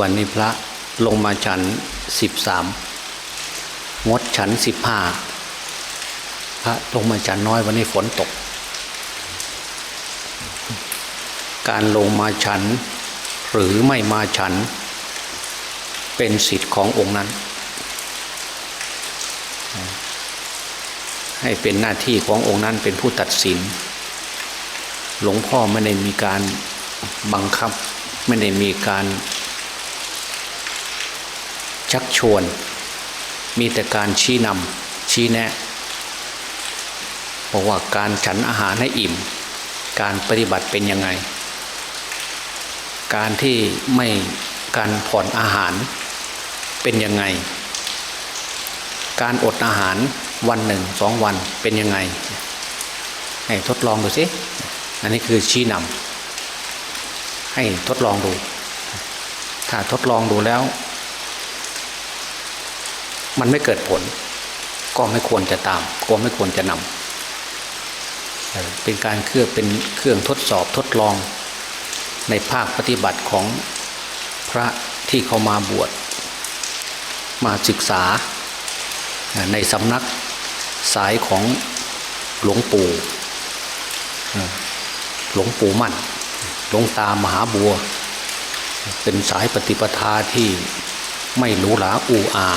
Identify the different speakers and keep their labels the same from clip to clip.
Speaker 1: วันนี้พระลงมาฉันสิบสามงดฉันสิบห้าพระลงมาฉันน้อยวันนี้ฝนตก การลงมาฉันหรือไม่มาฉัน เป็นสิทธิ์ขององค์นั้น ให้เป็นหน้าที่ขององค์นั้นเป็นผู้ตัดสิน หลวงพ่อไม่ได้มีการบังคับ ไม่ได้มีการ ชักชวน มีแต่การชี้นำชี้แนะบอกว่าการฉันอาหารให้อิ่ม การปฏิบัติเป็นยังไง การที่ไม่การผ่อนอาหารเป็นยังไง การอดอาหารวันหนึ่งสองวันเป็นยังไง ให้ทดลองดูสิอันนี้คือชี้นำให้ทดลองดู ถ้าทดลองดูแล้ว มันไม่เกิดผล ก็ไม่ควรจะตาม ก็ไม่ควรจะนำเอ่อเป็นการเครื่องเป็นเครื่องทดสอบทดลอง ในภาคปฏิบัติของพระที่เขามาบวชมาศึกษาในสำนักสายของหลวงปู่หลวงปู่มั่น หลวงตามหาบัว เป็นสายปฏิปทาที่ไม่หรูหราอูอา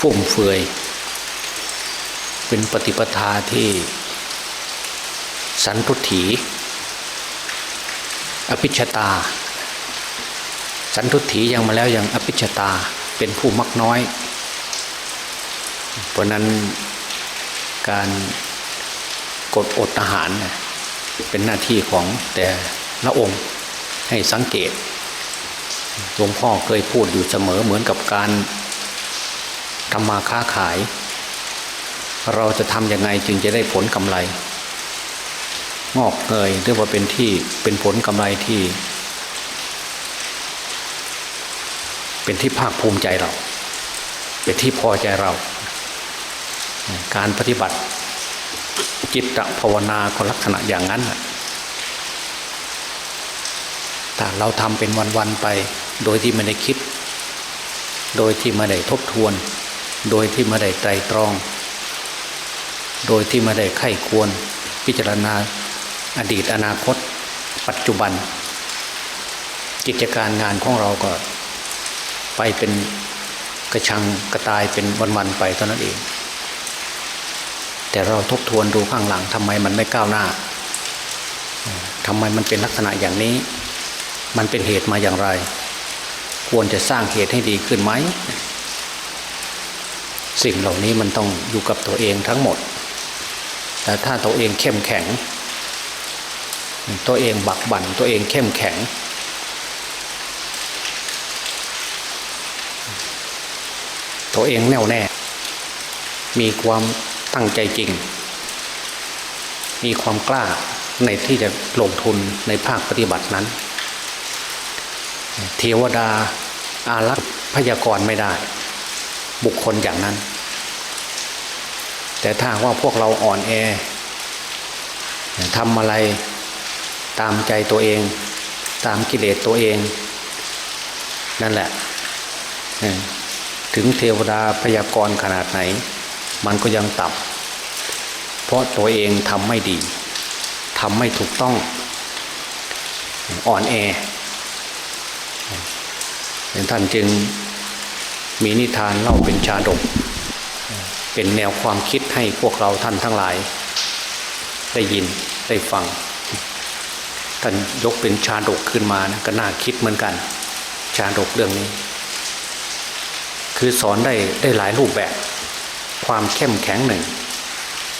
Speaker 1: ฟุ่มเฟือย เป็นปฏิปทาที่สันทุถี อภิชตา สันทุถียังมาแล้วยังอภิชตาเป็นผู้มักน้อย เพราะนั้นการกดอดอาหารเนี่ยเป็นหน้าที่ของแต่ละองค์ให้สังเกตหลวงพ่อเคยพูดอยู่เสมอเหมือนกับการ ทำมาค้าขาย เราจะทำยังไงจึงจะได้ผลกำไร งอกเงยเรียกว่าเป็นที่เป็นผลกำไรที่ เป็นที่ภาคภูมิใจเรา เป็นที่พอใจเรา การปฏิบัติจิตภาวนาก็ลักษณะอย่างนั้นน่ะเราทำเป็นวันๆไป โดยที่ไม่ได้คิด โดยที่ไม่ได้ทบทวน โดยที่ไม่ได้ไตรตรอง โดยที่ไม่ได้ไข้ควรพิจารณาอดีตอนาคต ปัจจุบัน กิจการงานของเราก็ ไปเป็นกระชังกระตายเป็นวันๆไปเท่านั้นเอง แต่เราทบทวนดูข้างหลังทำไมมันไม่ก้าวหน้าทำไมมันเป็นลักษณะอย่างนี้ มันเป็นเหตุมาอย่างไร ควรจะสร้างเหตุให้ดีขึ้นไหม สิ่งเหล่านี้มันต้องอยู่กับตัวเองทั้งหมด แต่ถ้าตัวเองเข้มแข็ง ตัวเองบักบั่นตัวเองเข้มแข็ง ตัวเองแน่วแน่ มีความตั้งใจจริง มีความกล้าในที่จะลงทุนในภาคปฏิบัตินั้น เทวดาอารักษ์พยากรไม่ได้ บุคคลอย่างนั้น แต่ถ้าว่าพวกเราอ่อนแอทำอะไรตามใจตัวเอง ตามกิเลสตัวเอง นั่นแหละ ถึงเทวดาพยากรณ์ขนาดไหน มันก็ยังต่ำเพราะตัวเองทำไม่ดีทำไม่ถูกต้องอ่อนแอท่านจึง มีนิทานเล่าเป็นชาดก เป็นแนวความคิดให้พวกเราท่านทั้งหลาย ได้ยินได้ฟัง ท่านยกเป็นชาดกขึ้นมานะก็น่าคิดเหมือนกัน ชาดกเรื่องนี้ คือสอนได้ได้หลายรูปแบบ ความเข้มแข็งหนึ่ง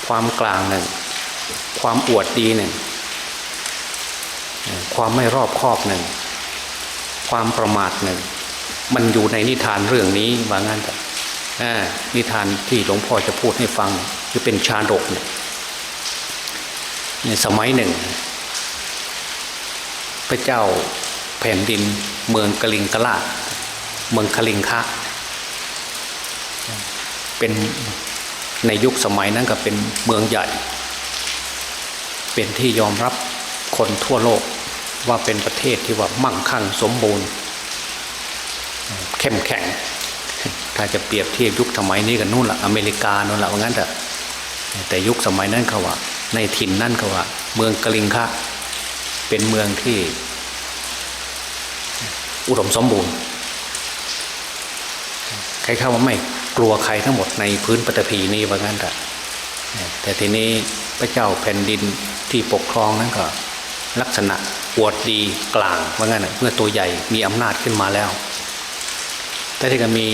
Speaker 1: ความกลางหนึ่ง ความอวดดีหนึ่ง ความไม่รอบคอบหนึ่ง ความประมาทหนึ่ง มันอยู่ในนิทานเรื่องนี้ว่างั้นแต่นิทานที่หลวงพ่อจะพูดให้ฟังคือเป็นชาดกเนี่ยในสมัยหนึ่ง พระเจ้าแผ่นดินเมืองกลิงกะลาเมืองคลิงคะเป็นในยุคสมัยนั้นก็เป็นเมืองใหญ่ เป็นที่ยอมรับคนทั่วโลกว่าเป็นประเทศที่ว่ามั่งคั่งสมบูรณ์ เข้มแข็ง ถ้าจะเปรียบเทียบยุคสมัยนี้กันนู่นละอเมริกานู่นละว่างั้นเถอะแต่ยุคสมัยนั้นเขาว่า ในถิ่นนั่นเขาว่า เมืองกลิงคะเป็นเมืองที่ อุดมสมบูรณ์ใครเข้าว่าไม่กลัวใครทั้งหมดในพื้นปฐพีนี้ว่างั้นเถอะแต่ทีนี้พระเจ้าแผ่นดินที่ปกครองนั้นก็ลักษณะอวดดีกลางว่างั้นเมื่อตัวใหญ่มีอำนาจขึ้นมาแล้ว แต่ที่ก็มี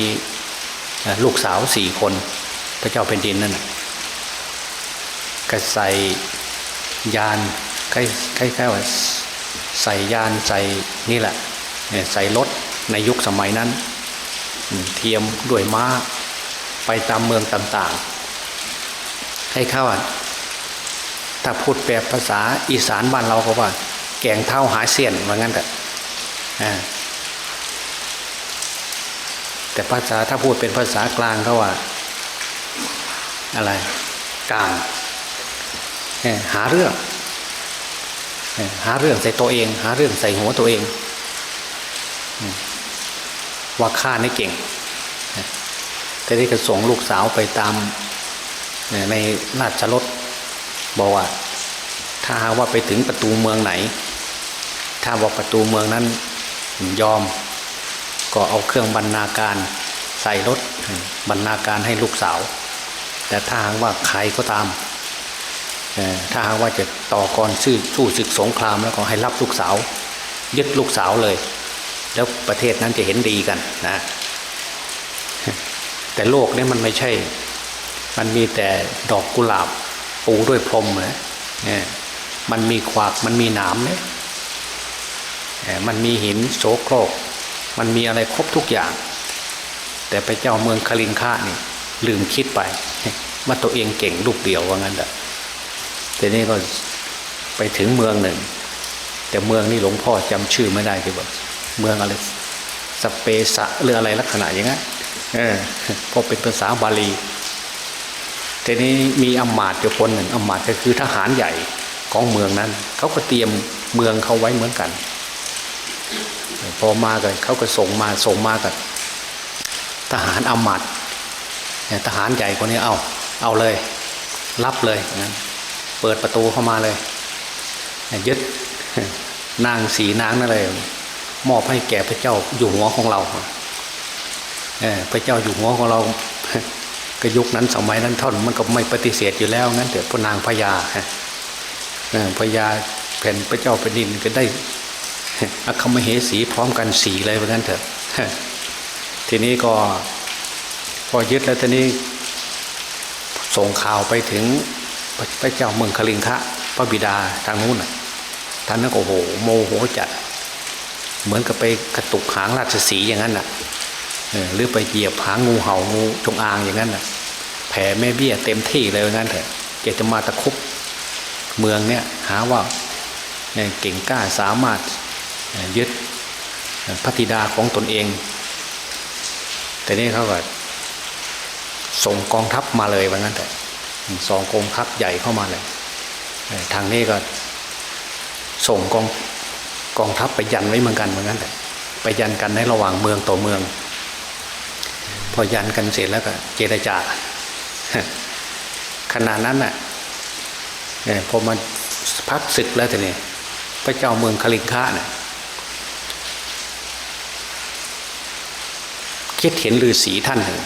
Speaker 1: ลูกสาวสี่คน พระเจ้าแผ่นดินนั่นก็ใส่ยานคล้ายคล้ายคล้ว่าใส่ยานใส่นี่แหละใส่รถในยุคสมัยนั้น เทียมด้วยม้าไปตามเมืองต่างๆ ให้เข้าอะถ้าพูดแปลภาษาอีสานบ้านเราก็ว่า แกงเท่าหาเสียนว่างั้นแต่ แต่ภาษาถ้าพูดเป็นภาษากลางก็ว่า อะไรกลางหาเรื่อง หาเรื่องใส่ตัวเอง หาเรื่องใส่หัวตัวเอง ว่าข้านี่เก่งแต่ที่ก็ส่งลูกสาวไปตามในราชรถบอกว่า ถ้าหากว่าไปถึงประตูเมืองไหน ถ้าบอกประตูเมืองนั้นยอม ก็เอาเครื่องบรรณาการใส่รถบรรณาการให้ลูกสาว แต่ถ้าหากว่าใครก็ตามถ้าหากว่าจะต่อกรสู้สู้ศึกสงครามแล้วก็ให้รับลูกสาว ยึดลูกสาวเลย แล้วประเทศนั้นจะเห็นดีกันนะแต่โลกนี้มันไม่ใช่ มันมีแต่ดอกกุหลาบปูด้วยพรมนะมันมีขวากมันมีหนามเนี่ยมันมีหินโสโครก มันมีอะไรครบทุกอย่าง แต่ไปเจ้าเมืองคาลินค่านี่ลืมคิดไปว่าตัวเองเก่งลูกเดียวว่างั้นแหละแต่นี่ก็ไปถึงเมืองหนึ่ง แต่เมืองนี่หลวงพ่อจำชื่อไม่ได้คือว่าเมืองอะไรสเปสะหรืออะไรลักษณะอย่างนั้นเออเพราะเป็นภาษาบาลีทีนี้มีอำมาตย์อยู่คนหนึ่งอำมาตย์ก็คือทหารใหญ่ของเมืองนั้นเขาก็เตรียมเมืองเขาไว้เหมือนกัน พอมากันเขาก็ส่งมาส่งมากับทหารอำมาตย์เนี่ยทหารใหญ่คนนี้เอาเอาเลย รับเลยเปิดประตูเข้ามาเลยยึดนางสีนางนั่นเลย มอบให้แก่พระเจ้าอยู่หัวของเราเออพระเจ้าอยู่หัวของเราก็ยุคนั้นสมัยนั้นท่านมันก็ไม่ปฏิเสธอยู่แล้วงั้นเถอะพระนางพญาฮะพญาแผ่นพระเจ้าแผ่นดินก็ได้ อคมเหสีพร้อมกันสีเลยเพราะงั้นเถอะ ทีนี้ก็ พอยึดแล้วทีนี้ ส่งข่าวไปถึงพระเจ้าเมืองคลิงคะพระบิดาทางนู้นน่ะท่านนั้นก็โอ้โห โมโหจัด เหมือนกับไปกระตุกหางราชสีอย่างนั้นน่ะหรือไปเหยียบหางงูเห่างูจงอางอย่างนั้นน่ะ แผ่แม่เบี้ยเต็มที่เลยว่างั้นเถอะเจตจะมาตะคุบเมืองเนี่ยหาว่าเนี่ยเก่งกล้าสามารถ ยึดพระธิดาของตนเอง แต่นี่เขาก็ส่งกองทัพมาเลยว่างั้นเถอะสองกองทัพใหญ่เข้ามาเลยทางนี้ก็ส่งกองกองทัพไปยันไว้เหมือนกันเหมือนกันแต่ไปยันกันในระหว่างเมืองต่อเมือง พอยันกันเสร็จแล้วก็ เจรจาขณะนั้นน่ะพอมาพักศึกแล้วแต่เนี่ยพระเจ้าเมืองคลิงคะน่ะ คิดเห็นฤาษีท่านหนึ่ง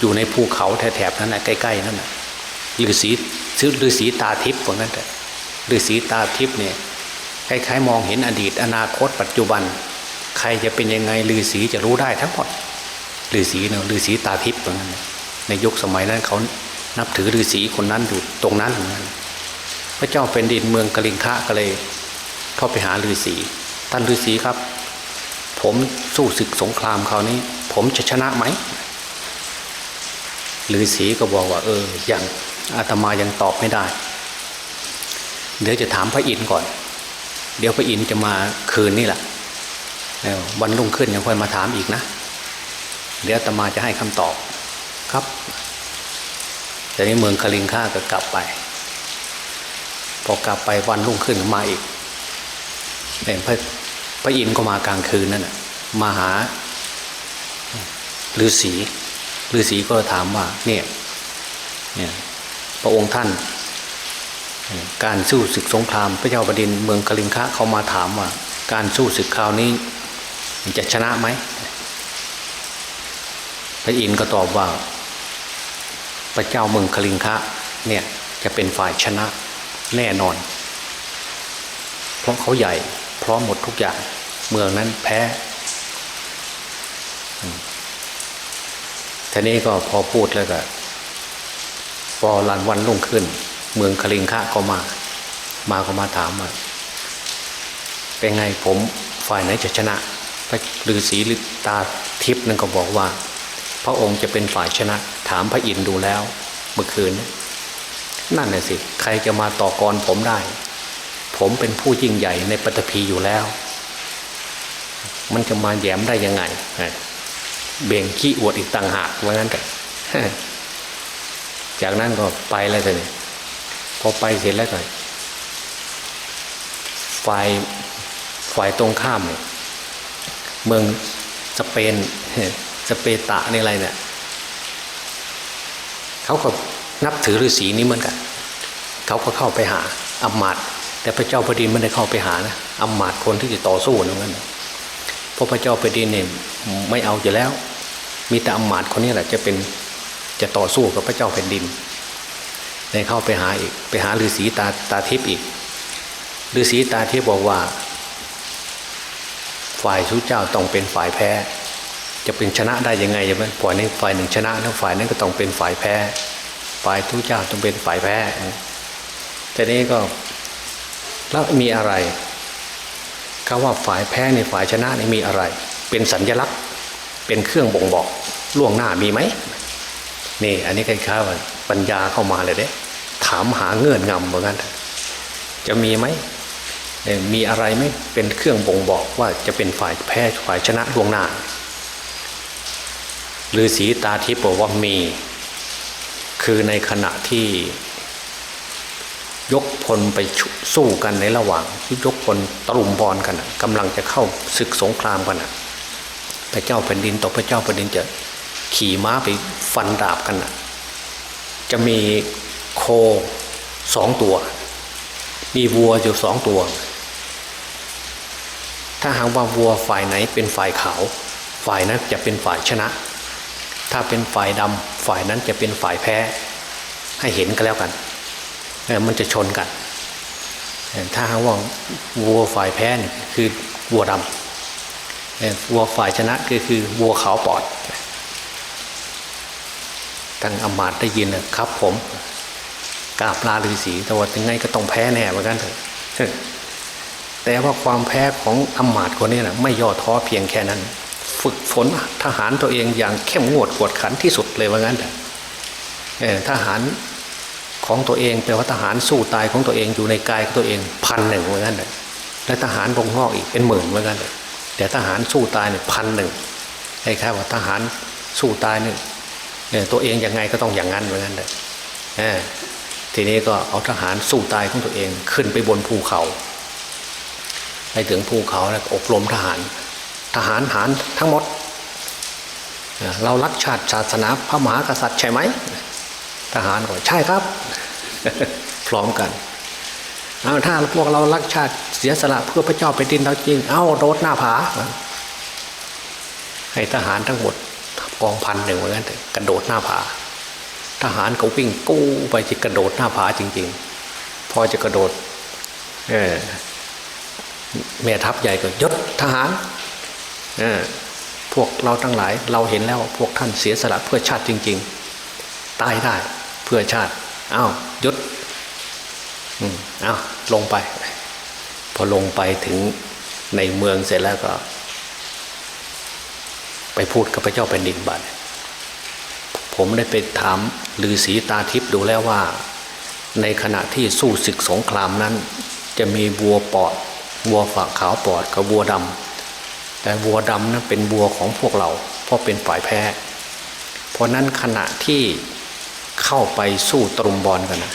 Speaker 1: อยู่ในภูเขาแถบนั้นนะใกล้ๆนั่นนะฤาษีชื่อฤาษีตาทิพย์พวกนั้นแต่ฤาษีตาทิพย์เนี่ยคล้ายๆมองเห็นอดีต อนาคต ปัจจุบัน ใครจะเป็นยังไงฤาษีจะรู้ได้ทั้งหมดฤาษีเนาะฤาษีตาทิพย์เหมือนกันในยุคสมัยนั้นเขานับถือฤาษีคนนั้นอยู่ตรงนั้นเหมือนกันพระเจ้าเป็นดินเมืองกลิงคะก็เลย เข้าไปหาฤาษีท่านฤาษีครับ ผมสู้ศึกสงครามคราวนี้ ผมจะชนะไหมฤาษีก็บอกว่า เออ อยังอาตมายังตอบไม่ได้ เดี๋ยวจะถามพระอินทร์ก่อน เดี๋ยวพระอินทร์จะมาคืนนี่แหละวันรุ่งขึ้นยังค่อยมาถามอีกนะ เดี๋ยวอาตมาจะให้คำตอบครับแต่นี้เมืองคลิงค่าก็กลับไป พอกลับไปวันรุ่งขึ้นมาอีกเนี่ยพระพระอินทร์ก็มากลางคืนนั่นน่ะมาหา ฤาษีฤาษีก็ถามว่าเนี่ยเนี่ยพระองค์ท่าน การสู้ศึกสงคราม พระเจ้าแผ่นดินเมืองกลิงคะเขามาถามว่า การสู้ศึกคราวนี้จะชนะไหมพระอินทร์ก็ตอบว่า พระเจ้าเมืองกลิงคะเนี่ยจะเป็นฝ่ายชนะแน่นอน เพราะเขาใหญ่พร้อมหมดทุกอย่าง เมืองนั้นแพ้ ทีนี้ก็พอพูดแล้วก็พอลันวันรุ่งขึ้น เมืองคลิงคะก็มา มาก็มาถามว่าเป็นไงผมฝ่ายไหนจะชนะพระฤาษีฤทตาทิพย์นั่นก็บอกว่า พระองค์จะเป็นฝ่ายชนะ ถามพระอินทร์ดูแล้ว เมื่อคืน นั่นน่ะสิ ใครจะมาต่อกรผมได้ ผมเป็นผู้ยิ่งใหญ่ในปฐพีอยู่แล้ว มันจะมาแย้มได้ยังไง เบ่งขี้อวดอีกต่างหากว่างั้นแต่จากนั้นก็ไปแล้วเลยพอไปเสร็จแล้วก็ฝ่ายฝ่ายตรงข้ามเนี่ยเมืองสเปนสเปตะนี่อะไรเนี่ยเขาก็นับถือฤาษีนี้เหมือนกันเขาก็เข้าไปหาอำมาตแต่พระเจ้าแผ่นดินไม่ได้เข้าไปหานะอำมาตคนที่จะต่อสู้นั่นนะเพ ราะพระเจ้าแผ่นดินเนี่ยไม่เอาอยู่แล้ว มีแต่อำมาตย์คนนี้แหละจะเป็นจะต่อสู้กับพระเจ้าแผ่นดินได้เข้าไปหาอีกไปหาฤาษีตาตาทิพย์อีกฤาษีตาทิพย์บอกว่า ฝ่ายทุเจ้าต้องเป็นฝ่ายแพ้ จะเป็นชนะได้ยังไงใช่ไหมฝ่ายนี้ฝ่ายหนึ่งชนะแล้วฝ่ายนั้นก็ต้องเป็นฝ่ายแพ้ ฝ่ายทุเจ้าต้องเป็นฝ่ายแพ้แต่นี้ก็แล้วมีอะไร คำว่าฝ่ายแพ้ในฝ่ายชนะนี่มีอะไร เป็นสัญลักษณ์ เป็นเครื่องบ่งบอกล่วงหน้ามีไหมนี่อันนี้คล้ายๆว่าปัญญาเข้ามาเลยเด้ถามหาเงื่อนงำเหมือนกันจะมีไหมมีอะไรไหมเป็นเครื่องบ่งบอกว่าจะเป็นฝ่ายแพ้ฝ่ายชนะล่วงหน้าฤาษีตาทิพย์บอกว่ามี คือในขณะที่ ยกพลไปสู้กันในระหว่างที่ยกพลตรุมบอลกันกำลังจะเข้าศึกสงครามกันพระเจ้าแผ่นดินต่อพระเจ้าแผ่นดินจะขี่ม้าไปฟันดาบกันจะมีโคสองตัว มีวัวอยู่สองตัว ถ้าหากว่าวัวฝ่ายไหนเป็นฝ่ายขาว ฝ่ายนั้นจะเป็นฝ่ายชนะ ถ้าเป็นฝ่ายดำฝ่ายนั้นจะเป็นฝ่ายแพ้ ให้เห็นกันแล้วกัน มันจะชนกัน ถ้าหากว่าวัวฝ่ายแพ้คือวัวดำวัวฝ่ายชนะก็คือวัวขาวปอดทางอมาตได้ยินนะครับผมกราบลาฤาษีแต่ว่ายังไงก็ต้องแพ้แน่เหมือนกันเถอะแต่ว่าความแพ้ของอมาตคนนี้นะไม่ย่อท้อเพียงแค่นั้น ฝึกฝนทหารตัวเองอย่างเข้มงวดกวดขันที่สุดเลยว่างั้นเถอะทหาร ของตัวเองแปลว่าทหารสู้ตายของตัวเองอยู่ในกายของตัวเองพันหนึ่งเหมือนกันเลยและทหารลงนอกอีกเป็นหมื่นเหมือนกันเลยแต่ทหารสู้ตายเนี่ยพันหนึ่งคล้ายๆว่าทหารสู้ตายเนี่ยตัวเองยังไงก็ต้องอย่างนั้นเหมือนกันเลยทีนี้ก็เอาทหารสู้ตายของตัวเองขึ้นไปบนภูเขาไปถึงภูเขาแล้วอบรมทหาร ทหารหารทั้งหมด เรารักชาติศาสนาพระมหากษัตริย์ใช่ไหม ทหารก็ใช่ครับ พร้อมกันเอาถ้าพวกเรารักชาติเสียสละเพื่อพระเจ้าไปดินเราจริง เอาโดดหน้าผา ให้ทหารทั้งหมดกองพันหนึ่งเหมือนกันกระโดดหน้าผา ทหารก็วิ่งกู้ไปจะกระโดดหน้าผาจริง ๆ พอจะกระโดดเออแม่ทัพใหญ่ก็ยศทหารเออพวกเราทั้งหลายเราเห็นแล้วพวกท่านเสียสละเพื่อชาติจริง ๆ ตายได้ เพื่อชาติอ้าวยศอืมอ้าวลงไป พอลงไปถึงในเมืองเสร็จแล้วก็ ไปพูดกับพระเจ้าแผ่นดินบัดผมได้ไปถามฤาษีตาทิพย์ดูแล้วว่า ในขณะที่สู้ศึกสงครามนั้น จะมีวัวปอด วัวฝักขาวปอดกับวัวดำแต่วัวดำนั้นเป็นวัวของพวกเรา เพราะเป็นฝ่ายแพ้ เพราะนั้นขณะที่ เข้าไปสู้ตรุมบอลกันนะ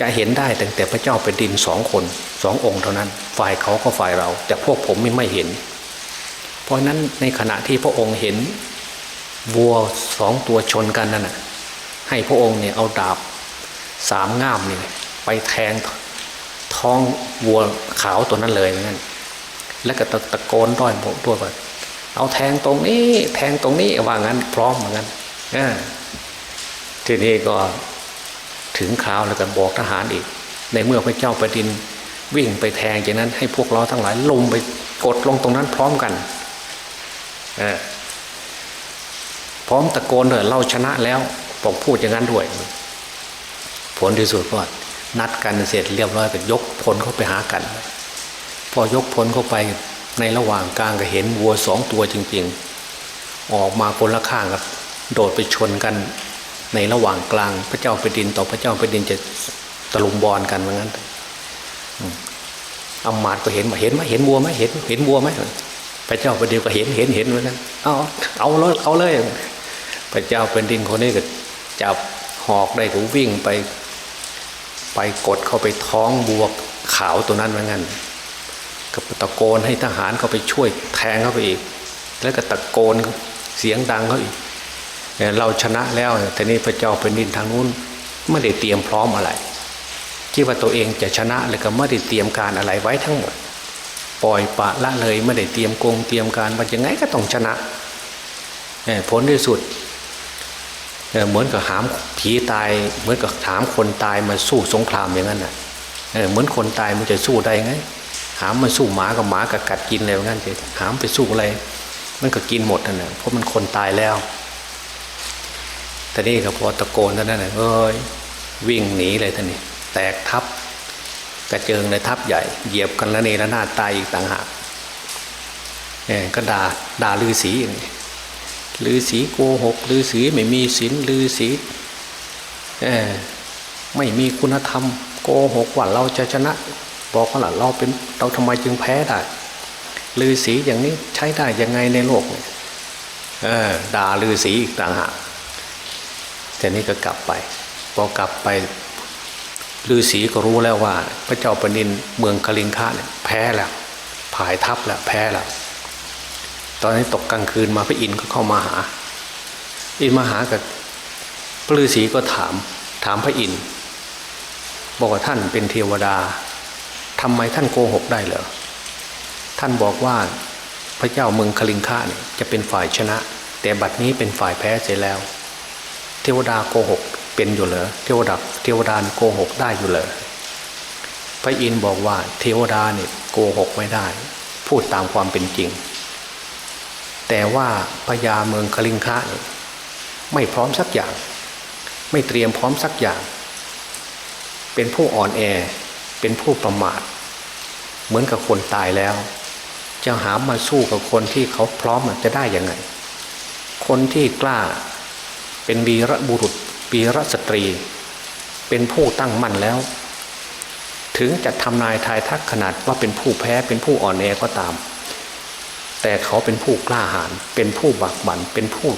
Speaker 1: จะเห็นได้ตั้งแต่พระเจ้าเป็นดินสองคนสององค์เท่านั้น ฝ่ายเขาก็ฝ่ายเรา แต่พวกผมไม่ไม่เห็น เพราะนั้นในขณะที่พระองค์เห็นวัวสองตัวชนกันนั่นน่ะให้พระองค์เนี่ยเอาดาบสามง่ามนี่ไปแทงท้องวัวขาวตัวนั้นเลยเหมือนกันแล้วก็ตะตะโกนด้อยบอกด้วยว่าเอาแทงตรงนี้ แทงตรงนี้ว่างั้นพร้อมเหมือนกันอ่า ทีนี้ก็ถึงคราวแล้วก็บอกทหารอีก ในเมื่อพระเจ้าแผ่นดินวิ่งไปแทงจากนั้นให้พวกเราทั้งหลายลงไปกดลงตรงนั้นพร้อมกันพร้อมตะโกนเลยเราชนะแล้วบอกพูดอย่างนั้นด้วย ผลที่สุดก็นัดกันเสร็จเรียบร้อยก็ยกพลเข้าไปหากัน พอยกพลเข้าไปในระหว่างกลางก็เห็นวัวสองตัวจริง ๆ ออกมาคนละข้างกับโดดไปชนกัน ในระหว่างกลางพระเจ้าแผ่นดินต่อพระเจ้าแผ่นดินจะตะลุมบอลกันเหมือนกันอืมอำมาตย์ก็เห็นมาเห็นไหมเห็นวัวไหมเห็นเห็นวัวไหมพระเจ้าแผ่นดินก็เห็นเห็นเห็นเหมือนกันเอาเอาเลยเอาเลย พระเจ้าแผ่นดินคนนี้ก็จับหอกได้ก็วิ่งไป ไปกดเข้าไปท้องบวัวขาวตัวนั้นเหมือนกันก็ตะโกนให้ทหารเข้าไปช่วยแทงเข้าไปอีก แล้วก็ตะโกนเสียงดังเขาอีก เราชนะแล้วแต่นี่พระเจ้าแผ่นดินทางนู้นไม่ได้เตรียมพร้อมอะไรคิดว่าตัวเองจะชนะเลยก็ไม่ได้เตรียมการอะไรไว้ทั้งหมด ปล่อยปะละเลยไม่ได้เตรียมกงเตรียมการว่ายังไงก็ต้องชนะเนี่ยผลที่สุดเเหมือนกับหามผีตาย เหมือนกับถามคนตายมาสู้สงครามอย่างนั้นน่ะเเหมือนคนตายมันจะสู้ได้ไง หามมาสู้หมากับหมากับกัดกินอะไรอย่างนั้นสิหามไปสู้อะไร มันก็กินหมดนั่นแหละเพราะมันคนตายแล้ว แต่นี่ก็พอตะโกนเท่านั้นเอ้ยวิ่งหนีเลยท่านนี่แตกทับกระเจิงในทับใหญ่ เหยียบกันแล้วนี่แล้วหน้าตายอีกต่างหากเออก็ด่าด่าลือสีอย่างนี้ลือสีโกหกลือสีไม่มีศีลลือสีเออไม่มีคุณธรรม โกหกว่าเราจะชนะ บอกว่าเราเป็นเราทำไมจึงแพ้ได้ลือสีอย่างนี้ใช้ได้ยังไงในโลกเนี่ยเออด่าลือสีอีกต่างหาก แต่นี้ก็กลับไป พอกลับไปลือสีก็รู้แล้วว่า พระเจ้าปนินเมืองกลิงคะเนี่ยแพ้แล้วผายทับแล้วแพ้แล้วตอนนี้ตกกลางคืนมาพระอินทร์ก็เข้ามาหา อินทร์มาหากับพระฤาษีก็ถามถามพระอินทร์บอกว่าท่านเป็นเทวดาทำไมท่านโกหกได้เหรอท่านบอกว่าพระเจ้าเมืองคลิงค่าเนี่ยจะเป็นฝ่ายชนะ แต่บัดนี้เป็นฝ่ายแพ้เสียแล้ว เทวดาโกหกเป็นอยู่เหรอเทวดาเทวดาโกหกได้อยู่เหรอพระอินทร์บอกว่าเทวดาเนี่ยโกหกไม่ได้ พูดตามความเป็นจริง แต่ว่าพญาเมืองคลิงคะเนี่ยไม่พร้อมสักอย่าง ไม่เตรียมพร้อมสักอย่าง เป็นผู้อ่อนแอเป็นผู้ประมาท เหมือนกับคนตายแล้ว จะหามาสู้กับคนที่เขาพร้อมจะได้ยังไง คนที่กล้า เป็นวีระบุรุษวีระสตรี เป็นผู้ตั้งมั่นแล้ว ถึงจะทำนายทายทักขนาดว่าเป็นผู้แพ้เป็นผู้อ่อนแอก็ตาม แต่เขาเป็นผู้กล้าหาญเป็นผู้บักบันเป็นผู้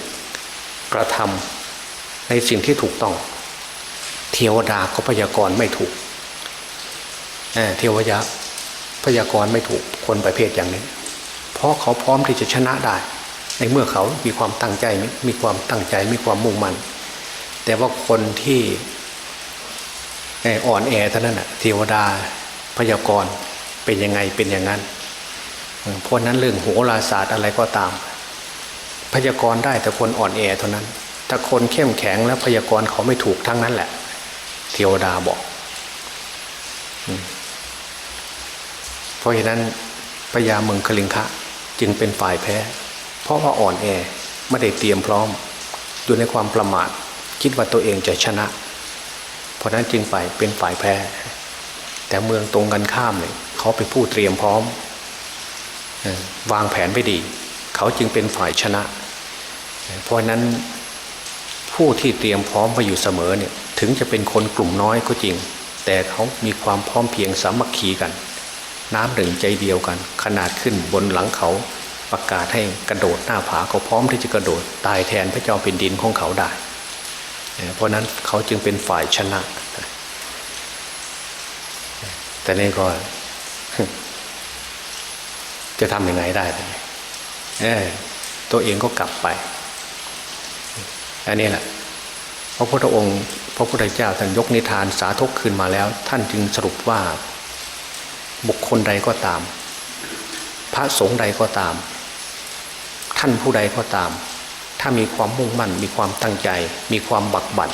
Speaker 1: กระทำในสิ่งที่ถูกต้อง เทวดาก็พยากรณ์ไม่ถูกเเทวยาพยากรณ์ไม่ถูกคนประเภทอย่างนี้ เพราะเขาพร้อมที่จะชนะได้ ในเมื่อเขามีความตั้งใจมีความตั้งใจมีความมุ่งมั่นแต่ว่าคนที่อ่อนแอเท่านั้นนะเทวดาพยากรเป็นยังไงเป็นอย่างนั้นเพราะนั้นเรื่องโหราศาสตร์อะไรก็ตาม พยากรได้แต่คนอ่อนแอเท่านั้น ถ้าคนเข้มแข็งแล้วพยากรเขาไม่ถูกทั้งนั้นแหละ เทวดาบอกเพราะฉะนั้นพญาเมืองคลิงคะจึงเป็นฝ่ายแพ้ เพราะว่าอ่อนแอไม่ได้เตรียมพร้อม อยู่ในความประมาท คิดว่าตัวเองจะชนะ เพราะนั้นจึงไปเป็นฝ่ายแพ้ แต่เมืองตรงกันข้ามเลยเขาไปผู้เตรียมพร้อม วางแผนไว้ดี เขาจึงเป็นฝ่ายชนะ เพราะนั้นผู้ที่เตรียมพร้อมไว้อยู่เสมอเนี่ยถึงจะเป็นคนกลุ่มน้อยก็จริง แต่เขามีความพร้อมเพียงสามัคคีกัน น้ำหนึ่งใจเดียวกัน ขนาดขึ้นบนหลังเขา ประกาศให้กระโดดหน้าผาเขาพร้อมที่จะกระโดดตายแทนพระเจ้าเป็นดินของเขาได้ เพราะนั้นเขาจึงเป็นฝ่ายชนะ แต่นี่ก็ จะทำยังไงได้เออตัวเองก็กลับไป อันนี้แหละพระพุทธองค์พระพุทธเจ้าท่านยกนิทานสาธกขึ้นมาแล้ว ท่านจึงสรุปว่าบุคคลใดก็ตาม พระสงฆ์ใดก็ตาม ท่านผู้ใดก็ตาม ถ้ามีความมุ่งมั่น มีความตั้งใจ มีความบักบั่น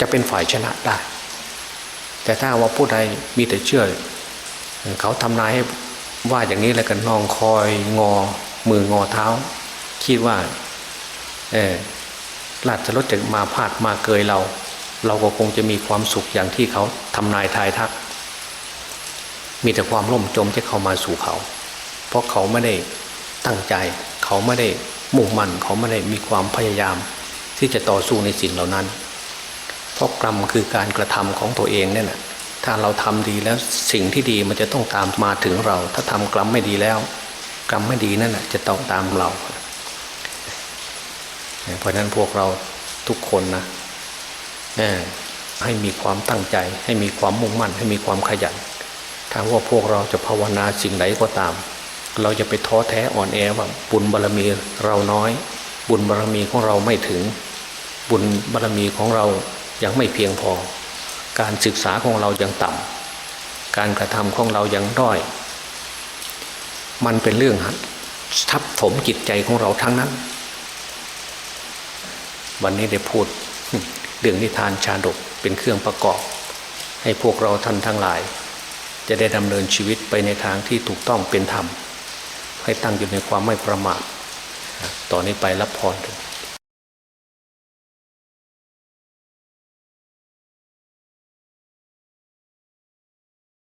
Speaker 1: จะเป็นฝ่ายชนะได้ แต่ถ้าว่าผู้ใดมีแต่เชื่อ เขาทำนายให้ว่าอย่างนี้แล้วกันนองคอยงอ มืองอเท้า คิดว่า เออราชรถจะมาพาดมาเกยเรา เราก็คงจะมีความสุขอย่างที่เขาทำนายทายทัก มีแต่ความล่มจมจะเข้ามาสู่เขา เพราะเขาไม่ได้ตั้งใจ เขาไม่ได้มุ่งมั่น เขาไม่ได้มีความพยายาม ที่จะต่อสู้ในสิ่งเหล่านั้น เพราะกรรมคือการกระทำของตัวเองเนี่ยนะถ้าเราทำดีแล้วสิ่งที่ดีมันจะต้องตามมาถึงเรา ถ้าทำกรรมไม่ดีแล้ว กรรมไม่ดีนั่นแหะจะต้องตามเรา เพราะนั้นพวกเราทุกคนนะให้มีความตั้งใจ ให้มีความมุ่งมั่น ให้มีความขยันถ้าว่าพวกเราจะภาวนาสิ่งใดก็ตาม เราจะไปท้อแท้อ่อนแอว่าบุญบารรมีเราน้อย บุญบารรมีของเราไม่ถึง บุญบารรมีของเรายังไม่เพียงพอ การศึกษาของเรายังต่ำการกระทำของเรายังด้อย มันเป็นเรื่องทับถมจิตใจของเราทั้งนั้น วันนี้ได้พูดเรื่องนิทานชาดกเป็นเครื่องประกอบ ให้พวกเราท่านทั้งหลาย จะได้ดำเนินชีวิตไปในทางที่ถูกต้องเป็นธรรม ให้ตั้งอยู่ในความไม่ประมาทต่อนนี้ไปรับพร